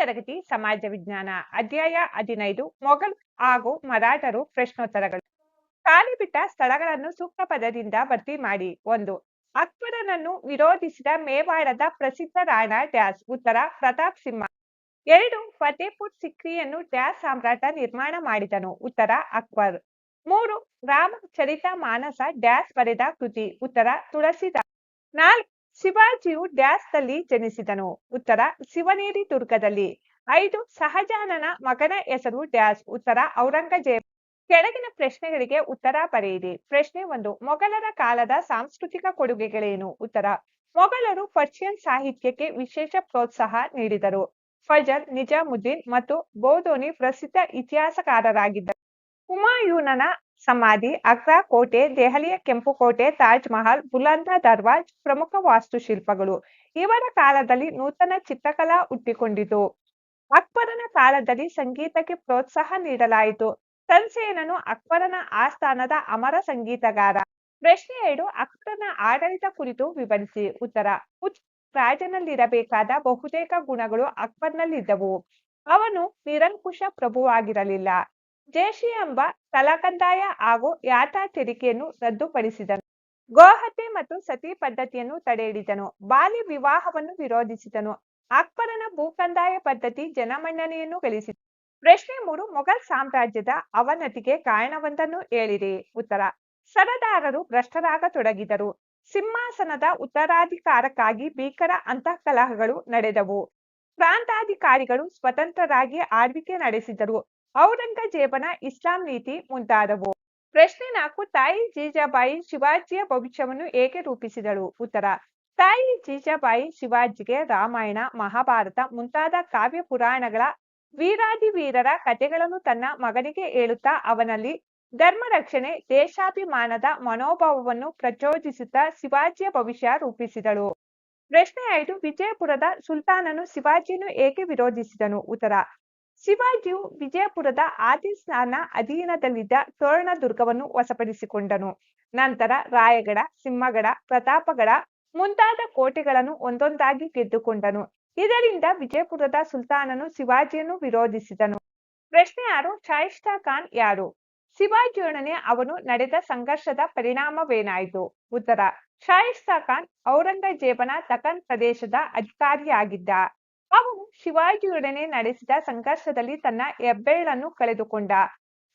ತರಗತಿ ಸಮಾಜ ವಿಜ್ಞಾನ ಅಧ್ಯಾಯ ಹದಿನೈದು, ಮೊಘಲ್ ಹಾಗೂ ಮರಾಠರು ಪ್ರಶ್ನೋತ್ತರಗಳು. ಖಾಲಿ ಬಿಟ್ಟ ಸ್ಥಳಗಳನ್ನು ಸೂಕ್ತ ಪದದಿಂದ ಭರ್ತಿ ಮಾಡಿ. ಒಂದು, ಅಕ್ಬರನನ್ನು ವಿರೋಧಿಸಿದ ಮೇವಾಡದ ಪ್ರಸಿದ್ಧ ರಾಣಾ ಡ್ಯಾಸ್, ಉತ್ತರ ಪ್ರತಾಪ್ ಸಿಂಹ. ಎರಡು, ಫತೇಪುರ್ ಸಿಕ್ರಿಯನ್ನು ಡ್ಯಾಸ್ ಸಾಮ್ರಾಟ ನಿರ್ಮಾಣ ಮಾಡಿದನು, ಉತ್ತರ ಅಕ್ಬರ್. ಮೂರು ರಾಮಚರಿತ ಮಾನಸ ಡ್ಯಾಸ್ ಬರೆದ ಕೃತಿ, ಉತ್ತರ ತುಳಸಿದಾಸ್ ನಾಲ್ಕು ಶಿವಾಜಿಯು ಡ್ಯಾಸ್ನಲ್ಲಿ ಜನಿಸಿದನು. ಉತ್ತರ, ಶಿವನೇರಿ ದುರ್ಗದಲ್ಲಿ. ಐದು ಸಹಜಾನನ ಮಗನ ಹೆಸರು ಡ್ಯಾಸ್. ಉತ್ತರ, ಔರಂಗಜೇಬ್. ಕೆಳಗಿನ ಪ್ರಶ್ನೆಗಳಿಗೆ ಉತ್ತರ ಬರೆಯಿರಿ. ಪ್ರಶ್ನೆ ಒಂದು, ಮೊಘಲರ ಕಾಲದ ಸಾಂಸ್ಕೃತಿಕ ಕೊಡುಗೆಗಳೇನು? ಉತ್ತರ, ಮೊಘಲರು ಪರ್ಷಿಯನ್ ಸಾಹಿತ್ಯಕ್ಕೆ ವಿಶೇಷ ಪ್ರೋತ್ಸಾಹ ನೀಡಿದರು. ಫಜಲ್, ನಿಜಾಮುದ್ದೀನ್ ಮತ್ತು ಬೋಧೋನಿ ಪ್ರಸಿದ್ಧ ಇತಿಹಾಸಕಾರರಾಗಿದ್ದರು ಹುಮಾಯೂನನ ಸಮಾಧಿ ಅಗ್ರಾ ಕೋಟೆ, ದೆಹಲಿಯ ಕೆಂಪು ಕೋಟೆ, ತಾಜ್ ಮಹಲ್, ಬುಲಂದ ದರ್ವಾಜ್ ಪ್ರಮುಖ ವಾಸ್ತುಶಿಲ್ಪಗಳು. ಇವರ ಕಾಲದಲ್ಲಿ ನೂತನ ಚಿತ್ರಕಲಾ ಹುಟ್ಟಿಕೊಂಡಿತು. ಅಕ್ಬರನ ಕಾಲದಲ್ಲಿ ಸಂಗೀತಕ್ಕೆ ಪ್ರೋತ್ಸಾಹ ನೀಡಲಾಯಿತು. ತನ್ಸೇನನು ಅಕ್ಬರನ ಆಸ್ಥಾನದ ಅಮರ ಸಂಗೀತಗಾರ. ಪ್ರಶ್ನೆ ಎರಡು, ಅಕ್ಬರನ ಆಡಳಿತ ಕುರಿತು ವಿವರಿಸಿ. ಉತ್ತರ ರಾಜನಲ್ಲಿರಬೇಕಾದ ಬಹುತೇಕ ಗುಣಗಳು ಅಕ್ಬರ್ನಲ್ಲಿದ್ದವು. ಅವನು ನಿರಂಕುಶ ಪ್ರಭುವಾಗಿರಲಿಲ್ಲ. ಜೇಷಿ ಎಂಬ ತಲಕಂದಾಯ ಹಾಗೂ ಯಾತಾ ತೆರಿಗೆಯನ್ನು ರದ್ದುಪಡಿಸಿದನು. ಗೋಹತ್ಯೆ ಮತ್ತು ಸತಿ ಪದ್ಧತಿಯನ್ನು ತಡೆಹಿಡಿದನು. ಬಾಲ್ಯ ವಿವಾಹವನ್ನು ವಿರೋಧಿಸಿದನು. ಅಕ್ಬರನ ಭೂಕಂದಾಯ ಪದ್ಧತಿ ಜನಮನ್ನಣೆಯನ್ನು ಗಳಿಸಿತು. ಪ್ರಶ್ನೆ ಮೂರು, ಮೊಘಲ್ ಸಾಮ್ರಾಜ್ಯದ ಅವನತಿಗೆ ಕಾರಣವೊಂದನ್ನು ಹೇಳಿರಿ. ಉತ್ತರ, ಸರದಾರರು ಭ್ರಷ್ಟರಾಗತೊಡಗಿದರು. ಸಿಂಹಾಸನದ ಉತ್ತರಾಧಿಕಾರಕ್ಕಾಗಿ ಭೀಕರ ಅಂತಃಕಲಹಗಳು ನಡೆದವು. ಪ್ರಾಂತಾಧಿಕಾರಿಗಳು ಸ್ವತಂತ್ರರಾಗಿ ಆಳ್ವಿಕೆ ನಡೆಸಿದರು. ಔರಂಗಜೇಬನ ಇಸ್ಲಾಂ ನೀತಿ ಮುಂತಾದವು. ಪ್ರಶ್ನೆ ನಾಲ್ಕು, ತಾಯಿ ಜೀಜಾಬಾಯಿ ಶಿವಾಜಿಯ ಭವಿಷ್ಯವನ್ನು ಏಕೆ ರೂಪಿಸಿದಳು? ಉತ್ತರ, ತಾಯಿ ಜೀಜಾಬಾಯಿ ಶಿವಾಜಿಗೆ ರಾಮಾಯಣ, ಮಹಾಭಾರತ ಮುಂತಾದ ಕಾವ್ಯ ಪುರಾಣಗಳ ವೀರಾದಿ ವೀರರ ಕಥೆಗಳನ್ನು ತನ್ನ ಮಗನಿಗೆ ಹೇಳುತ್ತಾ ಅವನಲ್ಲಿ ಧರ್ಮ ರಕ್ಷಣೆ ದೇಶಾಭಿಮಾನದ ಮನೋಭಾವವನ್ನು ಪ್ರಚೋದಿಸುತ್ತಾ ಶಿವಾಜಿಯ ಭವಿಷ್ಯ ರೂಪಿಸಿದಳು. ಪ್ರಶ್ನೆ ಐದು, ವಿಜಯಪುರದ ಸುಲ್ತಾನನು ಶಿವಾಜಿಯನ್ನು ಏಕೆ ವಿರೋಧಿಸಿದನು? ಉತ್ತರ ಶಿವಾಜಿಯು ವಿಜಯಪುರದ ಆದಿಲ್ಸ್ನ ಅಧೀನದಲ್ಲಿದ್ದ ತೋರಣ ದುರ್ಗವನ್ನು ವಶಪಡಿಸಿಕೊಂಡನು. ನಂತರ ರಾಯಗಡ, ಸಿಂಹಗಡ, ಪ್ರತಾಪಗಡ ಮುಂತಾದ ಕೋಟೆಗಳನ್ನು ಒಂದೊಂದಾಗಿ ಗೆದ್ದುಕೊಂಡನು. ಇದರಿಂದ ವಿಜಯಪುರದ ಸುಲ್ತಾನನು ಶಿವಾಜಿಯನ್ನು ವಿರೋಧಿಸಿದನು. ಪ್ರಶ್ನೆ ಯಾರು ಶಾಯಿಸ್ತಾ ಖಾನ್ ಯಾರು? ಶಿವಾಜಿಯೊಡನೆ ಅವನು ನಡೆದ ಸಂಘರ್ಷದ ಪರಿಣಾಮವೇನಾಯಿತು? ಉತ್ತರ ಶಾಯಿಸ್ತಾ ಖಾನ್ ಔರಂಗಜೇಬನ ದಖನ್ ಪ್ರದೇಶದ ಅಧಿಕಾರಿಯಾಗಿದ್ದ. ಅವನು ಶಿವಾಜಿಯೊಡನೆ ನಡೆಸಿದ ಸಂಘರ್ಷದಲ್ಲಿ ತನ್ನ ಹೆಬ್ಬೆರಳನ್ನು ಕಳೆದುಕೊಂಡ.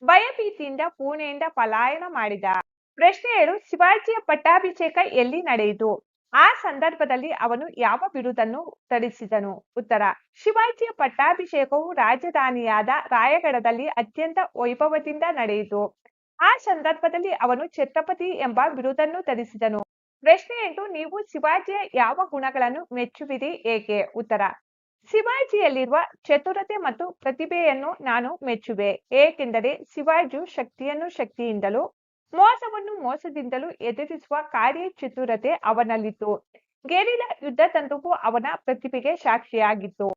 ಭಯಭೀತಿಯಿಂದ ಪುಣೆಯಿಂದ ಪಲಾಯನ ಮಾಡಿದ. ಪ್ರಶ್ನೆ ಏಳು, ಶಿವಾಜಿಯ ಪಟ್ಟಾಭಿಷೇಕ ಎಲ್ಲಿ ನಡೆಯಿತು? ಆ ಸಂದರ್ಭದಲ್ಲಿ ಅವನು ಯಾವ ಬಿರುದನ್ನು ಧರಿಸಿದನು? ಉತ್ತರ, ಶಿವಾಜಿಯ ಪಟ್ಟಾಭಿಷೇಕವು ರಾಜಧಾನಿಯಾದ ರಾಯಗಢದಲ್ಲಿ ಅತ್ಯಂತ ವೈಭವದಿಂದ ನಡೆಯಿತು. ಆ ಸಂದರ್ಭದಲ್ಲಿ ಅವನು ಛತ್ರಪತಿ ಎಂಬ ಬಿರುದನ್ನು ಧರಿಸಿದನು. ಪ್ರಶ್ನೆ ಎಂಟು, ನೀವು ಶಿವಾಜಿಯ ಯಾವ ಗುಣಗಳನ್ನು ಮೆಚ್ಚುವಿರಿ ಏಕೆ? ಉತ್ತರ ಶಿವಾಜಿಯಲ್ಲಿರುವ ಚತುರತೆ ಮತ್ತು ಪ್ರತಿಭೆಯನ್ನು ನಾನು ಮೆಚ್ಚುವೆ. ಏಕೆಂದರೆ ಶಿವಾಜಿಯು ಶಕ್ತಿಯನ್ನು ಶಕ್ತಿಯಿಂದಲೂ, ಮೋಸವನ್ನು ಮೋಸದಿಂದಲೂ ಎದುರಿಸುವ ಕಾರ್ಯ ಚತುರತೆ ಅವನಲ್ಲಿತ್ತು. ಗೆರಿಲ ಯುದ್ಧ ತಂತ್ರವು ಅವನ ಪ್ರತಿಭೆಗೆ ಸಾಕ್ಷಿಯಾಗಿತ್ತು.